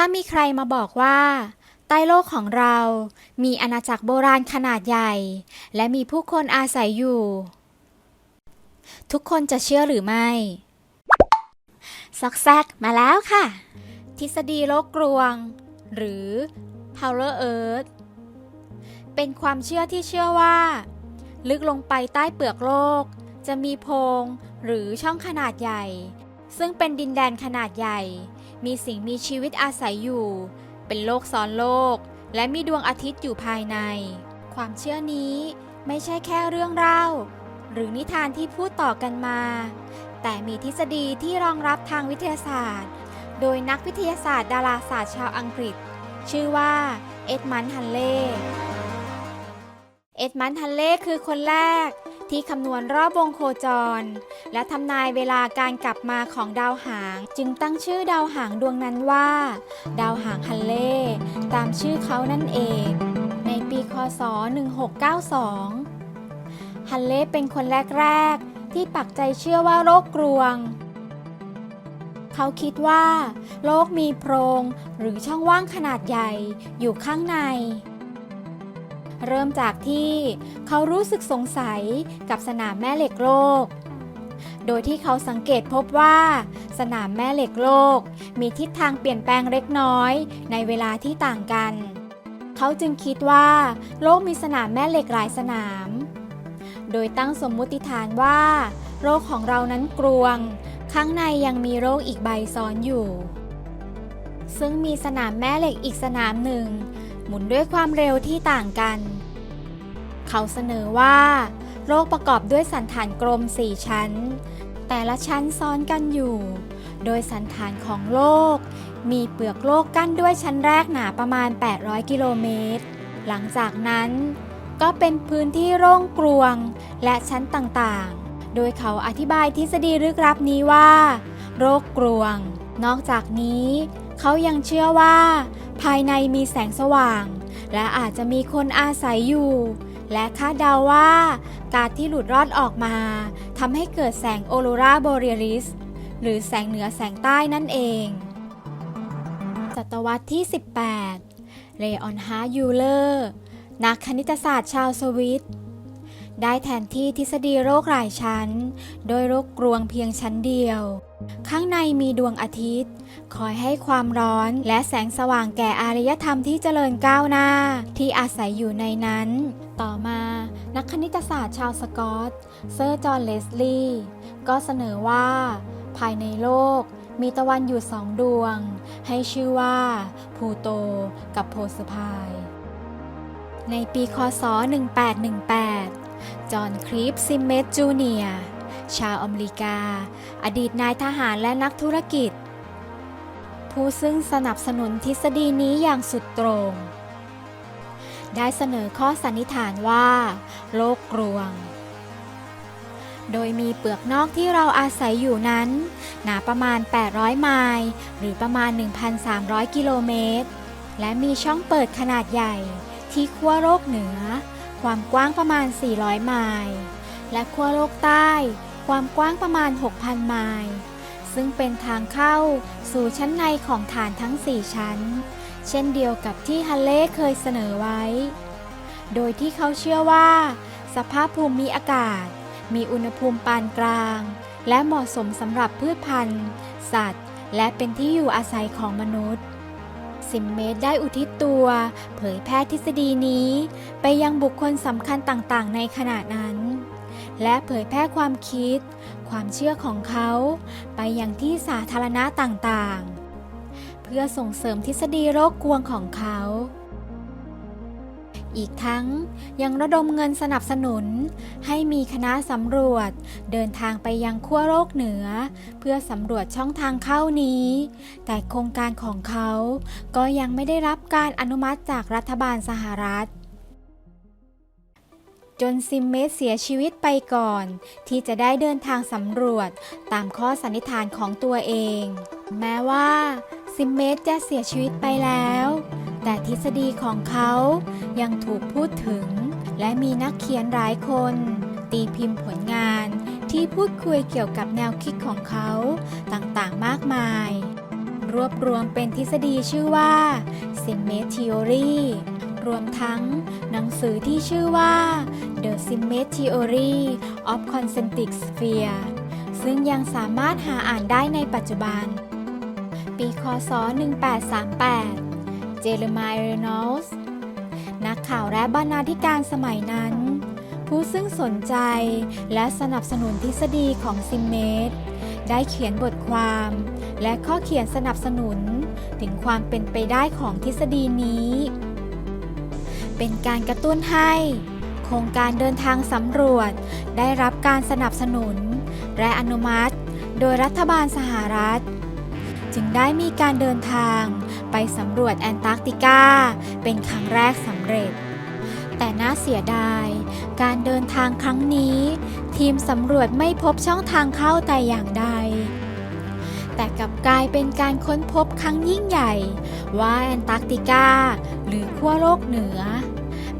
ถ้ามีใครมาบอกว่า ใต้โลกของเรา มีอาณาจักรโบราณขนาดใหญ่ และมีผู้คนอาศัยอยู่ ทุกคนจะเชื่อหรือไม่ ซอกแซกมาแล้วค่ะ ทฤษฎีโลกกลวง หรือ Power Earth เป็นความเชื่อที่เชื่อว่า ลึกลงไปใต้เปลือกโลก จะมีโพรงหรือช่องขนาดใหญ่ ซึ่งเป็นดินแดนขนาดใหญ่ มีสิ่งมีชีวิตอาศัยอยู่ เป็นโลกซ้อนโลก และมีดวงอาทิตย์อยู่ภายใน ความเชื่อนี้ไม่ใช่แค่เรื่องเล่า หรือนิทานที่พูดต่อกันมา แต่มีทฤษฎีที่รองรับทางวิทยาศาสตร์ โดยนักวิทยาศาสตร์ดาราศาสตร์ชาวอังกฤษ ชื่อว่าเอ็ดมันฮันเล่ เอ็ดมันฮันเล่คือคนแรก ที่คำนวณรอบวงโคจร และทำนายเวลาการกลับมาของดาวหาง จึงตั้งชื่อดาวหางดวงนั้นว่า ดาวหางฮันเล่ตามชื่อเขานั่นเอง ในปีคศ 1692 ฮันเล่เป็นคนแรก ๆ ที่ปักใจเชื่อว่าโลกกลวง เขาคิดว่า โลกมีโพรงหรือช่องว่างขนาดใหญ่อยู่ข้างใน เริ่มจากที่เขารู้สึกสงสัยกับสนามแม่เหล็กโลก โดยที่เขาสังเกตพบว่า สนามแม่เหล็กโลก มีทิศทางเปลี่ยนแปลงเล็กน้อย ในเวลาที่ต่างกัน เขาจึงคิดว่า โลกมีสนามแม่เหล็กหลายสนาม โดยตั้งสมมุติฐานว่า โลกของเรานั้นกลวง ข้างในยังมีโลกอีกใบซ้อนอยู่ซึ่งมีสนามแม่เหล็กอีกสนามหนึ่ง หมุนด้วยความเร็วที่ต่างกัน เขาเสนอว่า โลกประกอบด้วยสันฐานกลม 4 ชั้น แต่ละชั้นซ้อนกันอยู่ โดยสันฐานของโลก มีเปลือกโลกกั้นด้วยชั้นแรกหนาประมาณ 800 กิโลเมตร หลังจากนั้นก็เป็นพื้นที่โล่งกลวงและชั้นต่างๆ โดยเขาอธิบายทฤษฎีลึกลับนี้ว่า โรคกลวง นอกจากนี้ เขายังเชื่อว่า ภายในมีแสงสว่าง และอาจจะมีคนอาศัยอยู่ และคาดเดาว่า การที่หลุดรอดออกมาทำให้เกิดแสงโอโรราโบเรียลิส หรือแสงเหนือแสงใต้นั่นเอง ศตวรรษที่ 18 เลออนฮายูเลอร์ นักคณิตศาสตร์ชาวสวิตได้แทนที่ทฤษฎีโรคหลายชั้น โดยโรคกลวงเพียงชั้นเดียว ข้างในมีดวงอาทิตย์ คอยให้ความร้อนและแสงสว่างแก่อารยธรรมที่เจริญก้าวหน้า ที่อาศัยอยู่ในนั้น ต่อมานักคณิตศาสตร์ชาวสกอต เซอร์จอห์นเลสลีย์ก็เสนอว่า ภายในโลกมีตะวันอยู่สองดวง ให้ชื่อว่า พูโตกับโพสพาย ในปีคศ 1818 จอห์นครีปซิมเมตจูเนียร์ ชาวอเมริกา อดีตนายทหารและนักธุรกิจ ผู้ซึ่งสนับสนุนทฤษฎีนี้อย่างสุดตรง ได้เสนอข้อสันนิษฐานว่า โลกกลวง โดยมีเปลือกนอกที่เราอาศัยอยู่นั้น หนาประมาณ 800 ไมล์หรือประมาณ 1,300 กิโลเมตร และมีช่องเปิดขนาดใหญ่ที่ขั้วโลกเหนือ ความกว้างประมาณ 400 ไมล์และขั้วโลกใต้ ความกว้างประมาณ 6,000 ไมล์ซึ่งเป็นทางเข้าสู่ชั้นในของฐานทั้ง 4 ชั้น เช่นเดียวกับที่ฮัลเล่เคยเสนอไว้ โดยที่เขาเชื่อว่า สภาพภูมิอากาศ มีอุณหภูมิปานกลาง และเหมาะสมสำหรับพืชพันธุ์ สัตว์ และเป็นที่อยู่อาศัยของมนุษย์ซิมเมตได้อุทิศตัว เผยแพร่ทฤษฎีนี้ ไปยังบุคคลสำคัญต่างๆ ในขณะนั้น และเผยแพร่ความคิด ความเชื่อของเขา ไปยังที่สาธารณะต่างๆ เพื่อส่งเสริมทฤษฎีโรคกวงของเขา อีกทั้งยังระดมเงินสนับสนุน ให้มีคณะสำรวจ เดินทางไปยังขั้วโลกเหนือ เพื่อสำรวจช่องทางเข้านี้ แต่โครงการของเขาก็ยังไม่ได้รับการอนุมัติจากรัฐบาลสหรัฐ จนซิมเมสเสียชีวิตไปก่อน ที่จะได้เดินทางสำรวจตามข้อสันนิษฐานของตัวเอง แม้ว่าซิมเมสจะเสียชีวิตไปแล้ว แต่ทฤษฎีของเขายังถูกพูดถึง และมีนักเขียนหลายคน ตีพิมพ์ผลงานที่พูดคุยเกี่ยวกับแนวคิดของเขาต่างๆมากมาย รวบรวมเป็นทฤษฎีชื่อว่า Symmetry ร รวมทั้ง หนังสือที่ชื่อว่า The Symmetry of Concentric Sphere ซึ่งยังสามารถหาอ่านได้ในปัจจุบัน ปีคศ 1838 เจเรมายเรโนลส์นักข่าวและบรรณาธิการสมัยนั้น ผู้ซึ่งสนใจและสนับสนุนทฤษฎีของซิมเมตได้เขียนบทความ และข้อเขียนสนับสนุน ถึงความเป็นไปได้ของทฤษฎีนี้ เป็นการกระตุ้นให้ โครงการเดินทางสำรวจ ได้รับการสนับสนุน และอนุมัติ โดยรัฐบาลสหรัฐ จึงได้มีการเดินทางไปสำรวจแอนตาร์กติกา เป็นครั้งแรกสำเร็จ แต่น่าเสียดาย การเดินทางครั้งนี้ ทีมสำรวจไม่พบช่องทางเข้าแต่อย่างใดแต่กลับกลายเป็นการค้นพบครั้งยิ่งใหญ่ ว่าแอนตาร์กติกา หรือขั้วโลกเหนือ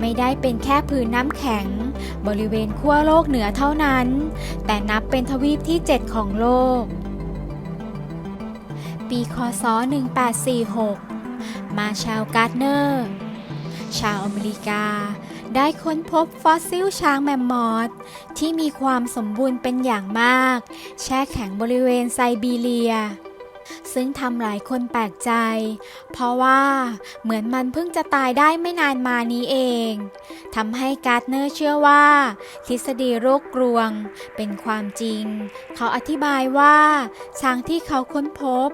ไม่ได้เป็นแค่พื้นน้ำแข็ง บริเวณขั้วโลกเหนือเท่านั้น แต่นับเป็นทวีปที่ 7 ของโลก ปีคศ 1846 มาชาลการ์ดเนอร์ ชาวอเมริกาได้ค้นพบฟอสซิลช้างแมมมอธที่มีความสมบูรณ์เป็นอย่างมาก แช่แข็งบริเวณไซบีเรีย ซึ่งทำหลายคนแปลกใจ เพราะว่าเหมือนมันเพิ่งจะตายได้ไม่นานมานี้เองทำให้การ์ดเนอร์เชื่อว่า ทฤษฎีโรคกรวง เป็นความจริง เขาอธิบายว่าช้างที่เขาค้นพบ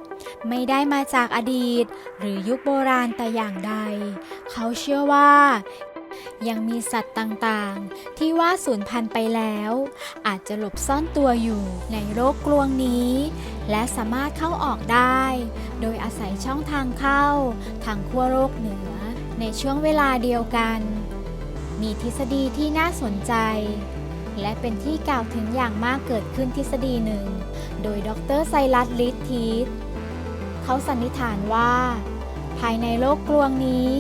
ไม่ได้มาจากอดีต หรือยุคโบราณแต่อย่างใด เขาเชื่อว่า ยังมีสัตว์ต่างๆ ที่ว่าสูญพันธุ์ไปแล้ว อาจจะหลบซ่อนตัวอยู่ในโรคกลวงนี้ และสามารถเข้าออกได้ โดยอาศัยช่องทางเข้า ทางขั้วโลกเหนือ ในช่วงเวลาเดียวกัน มีทฤษฎีที่น่าสนใจ และเป็นที่กล่าวถึงอย่างมากเกิดขึ้นทฤษฎีหนึ่ง โดยดรไซรัสลิททีสเขาสันนิษฐานว่า ภายในโลกกลวงนี้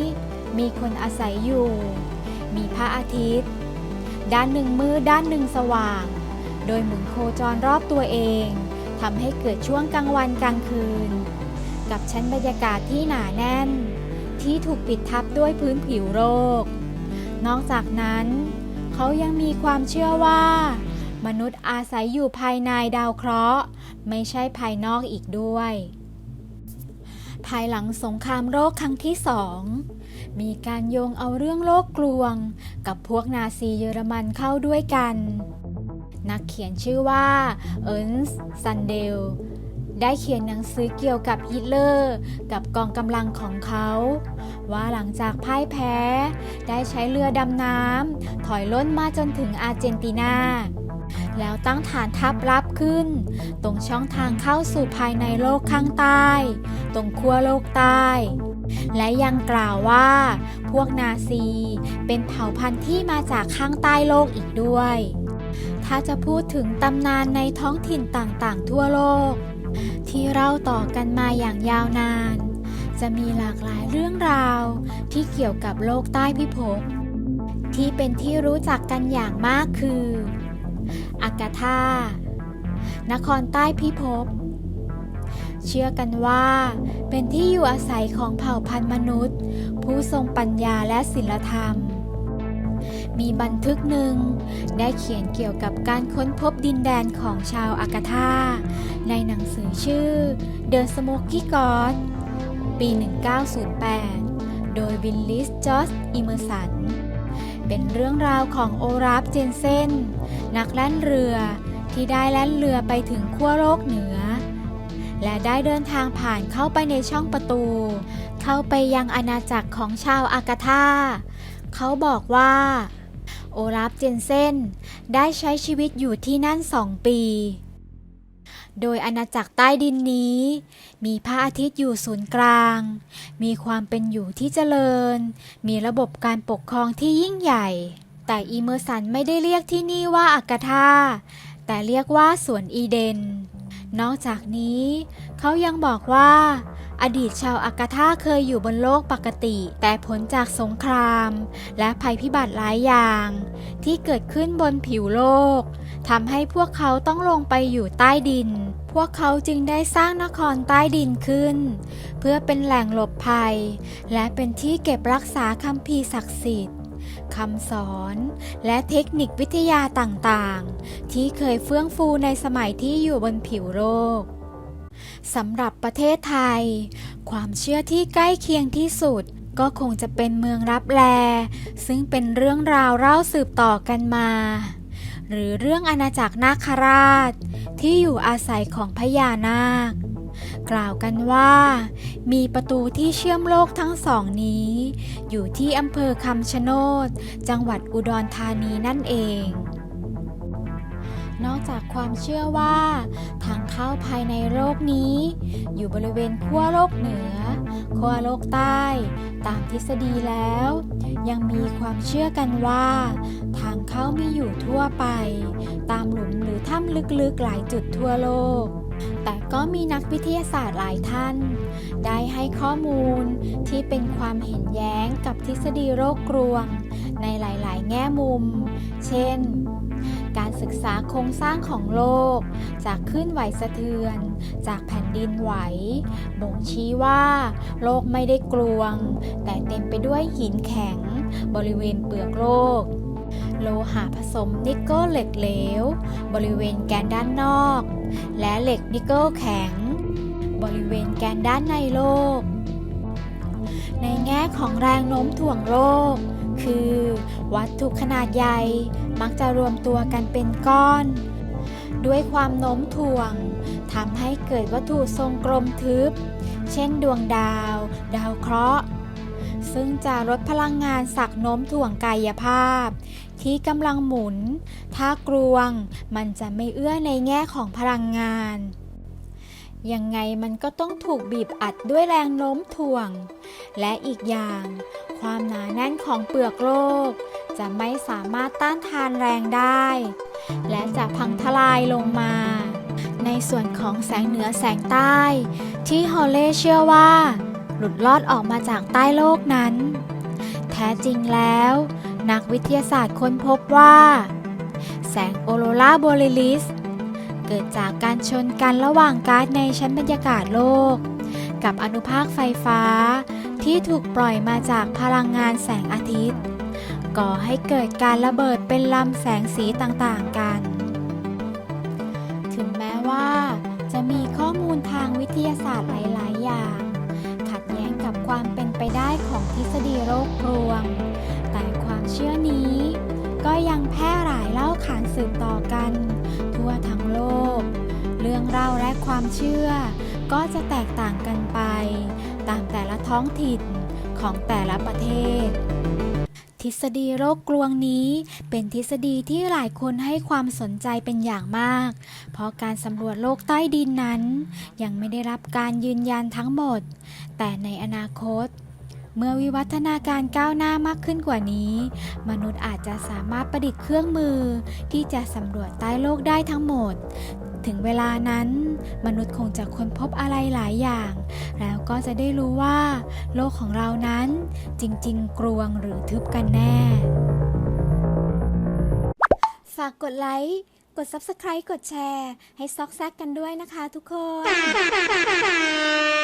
มีคนอาศัยอยู่ มีพระอาทิตย์ ด้านหนึ่งมืดด้านหนึ่งสว่าง โดยหมุนโคจรรอบตัวเองทำให้เกิดช่วงกลางวันกลางคืน กับชั้นบรรยากาศที่หนาแน่น ที่ถูกปิดทับด้วยพื้นผิวโลกนอกจากนั้น เขายังมีความเชื่อว่า มนุษย์อาศัยอยู่ภายในดาวเคราะห์ ไม่ใช่ภายนอกอีกด้วย ภายหลังสงครามโลกครั้งที่สอง มีการโยงเอาเรื่องโลกกลวง กับพวกนาซีเยอรมันเข้าด้วยกัน นักเขียนชื่อว่าเอิร์นส์ซันเดลได้เขียนหนังสือเกี่ยวกับฮิตเลอร์ กับกองกำลังของเขา ว่าหลังจากพ่ายแพ้ ได้ใช้เรือดำน้ำถอยล้นมาจนถึงอาร์เจนตินา แล้วตั้งฐานทัพรับขึ้น ตรงช่องทางเข้าสู่ภายในโลกข้างใต้ ตรงขั้วโลกใต้ และยังกล่าวว่า พวกนาซีเป็นเผ่าพันธุ์ที่มาจากข้างใต้โลกอีกด้วย ถ้าจะพูดถึงตำนานในท้องถิ่นต่างๆ ทั่วโลก ที่เล่าต่อกันมาอย่างยาวนาน จะมีหลากหลายเรื่องราวที่เกี่ยวกับโลกใต้พิภพที่เป็นที่รู้จักกันอย่างมากคือ อากาธานครใต้พิภพ เชื่อกันว่า เป็นที่อยู่อาศัยของเผ่าพันธุ์มนุษย์ ผู้ทรงปัญญาและศิลธรรม มีบันทึกหนึ่ง ได้เขียนเกี่ยวกับการค้นพบดินแดนของชาวอากาธาในหนังสือชื่อ The Smoky God ปี 1908 โดยวิลลิสจอสอิเมอร์สัน เป็นเรื่องราวของโอราฟเจนเซนนักแล่นเรือที่ได้แล่นเรือไปถึงขั้วโลกเหนือ และได้เดินทางผ่านเข้าไปในช่องประตู เข้าไปยังอาณาจักรของชาวอากาธาเขาบอกว่า โอลาฟเจนเซนได้ใช้ชีวิตอยู่ที่นั่นสองปี โดยอาณาจักรใต้ดินนี้ มีพระอาทิตย์อยู่ศูนย์กลาง มีความเป็นอยู่ที่เจริญ มีระบบการปกครองที่ยิ่งใหญ่ แต่อีเมอร์สันไม่ได้เรียกที่นี่ว่าอากาธาแต่เรียกว่าสวนอีเดน นอกจากนี้ เขายังบอกว่า อดีตชาวอากาธาเคยอยู่บนโลกปกติ แต่ผลจากสงคราม และภัยพิบัติหลายอย่าง ที่เกิดขึ้นบนผิวโลกทำให้พวกเขาต้องลงไปอยู่ใต้ดิน พวกเขาจึงได้สร้างนครใต้ดินขึ้น เพื่อเป็นแหล่งหลบภัย และเป็นที่เก็บรักษาคัมภีร์ศักดิ์สิทธิ์ คำสอน และเทคนิควิทยาต่างๆ ที่เคยเฟื่องฟูในสมัยที่อยู่บนผิวโลกสำหรับประเทศไทย ความเชื่อที่ใกล้เคียงที่สุดก็คงจะเป็นเมืองรับแล ซึ่งเป็นเรื่องราวเล่าสืบต่อกันมา หรือเรื่องอาณาจักรนาคราช ที่อยู่อาศัยของพญานาค กล่าวกันว่า มีประตูที่เชื่อมโลกทั้งสองนี้ อยู่ที่อำเภอคำชะโนด จังหวัดอุดรธานีนั่นเอง นอกจากความเชื่อว่าทางเข้าภายในโลกนี้ อยู่บริเวณขั้วโลกเหนือ ขั้วโลกใต้ ตามทฤษฎีแล้ว ยังมีความเชื่อกันว่า ทางเข้ามีอยู่ทั่วไป ตามหลุมหรือถ้ำลึกๆหลายจุดทั่วโลก แต่ก็มีนักวิทยาศาสตร์หลายท่าน ได้ให้ข้อมูลที่เป็นความเห็นแย้งกับทฤษฎีโรคกรวง ในหลาย ๆ แง่มุม เช่น การศึกษาโครงสร้างของโลก จากขึ้นไหวสะเทือน จากแผ่นดินไหว บ่งชี้ว่า โลกไม่ได้กลวง แต่เต็มไปด้วยหินแข็ง บริเวณเปลือกโลก โลหะผสมนิกเกิลเหล็กเหลว บริเวณแกนด้านนอก และเหล็กนิกเกิลแข็ง บริเวณแกนด้านในโลก ในแง่ของแรงโน้มถ่วงโลก คือ วัตถุขนาดใหญ่มักจะรวมตัวกันเป็นก้อน ด้วยความโน้มถ่วงทำให้เกิดวัตถุทรงกลมทึบ เช่นดวงดาว ดาวเคราะห์ซึ่งจะลดพลังงานสักโน้มถ่วงกายภาพ ที่กำลังหมุน ถ้ากลวงมันจะไม่เอื้อในแง่ของพลังงาน ยังไงมันก็ต้องถูกบีบอัดด้วยแรงโน้มถ่วง และอีกอย่าง ความหนาแน่นของเปลือกโลก จะไม่สามารถต้านทานแรงได้ และจะพังทลายลงมา ในส่วนของแสงเหนือแสงใต้ ที่ฮอลเล่เชื่อว่า หลุดลอดออกมาจากใต้โลกนั้น แท้จริงแล้ว นักวิทยาศาสตร์ค้นพบว่า แสงโอโรราโบลิลิส เกิดจากการชนกันระหว่างก๊าซในชั้นบรรยากาศโลก กับอนุภาคไฟฟ้า ที่ถูกปล่อยมาจากพลังงานแสงอาทิตย์ ก่อให้เกิดการระเบิดเป็นลำแสงสีต่างๆกัน ถึงแม้ว่าจะมีข้อมูลทางวิทยาศาสตร์หลาย ๆ อย่าง ขัดแย้งกับความเป็นไปได้ของทฤษฎีโรคกรวง เชื่อนี้ ก็ยังแพร่หลายเล่าขานสืบต่อกัน ทั่วทั้งโลก เรื่องเล่าและความเชื่อ ก็จะแตกต่างกันไป ตามแต่ละท้องถิ่นของแต่ละประเทศทฤษฎีโรคกลวงนี้เป็นทฤษฎีที่หลายคนให้ความสนใจเป็นอย่างมาก เพราะการสำรวจโลกใต้ดินนั้น ยังไม่ได้รับการยืนยันทั้งหมด แต่ในอนาคต เมื่อวิวัฒนาการก้าวหน้ามากขึ้นกว่านี้ มนุษย์อาจจะสามารถประดิษฐ์เครื่องมือ ที่จะสำรวจใต้โลกได้ทั้งหมด ถึงเวลานั้น มนุษย์คงจะค้นพบอะไรหลายอย่าง แล้วก็จะได้รู้ว่า โลกของเรานั้นจริงๆ กลวงหรือทึบกันแน่ ฝากกดไลค์ กด Subscribe กดแชร์ ให้ซอกแซกกันด้วยนะคะทุกคน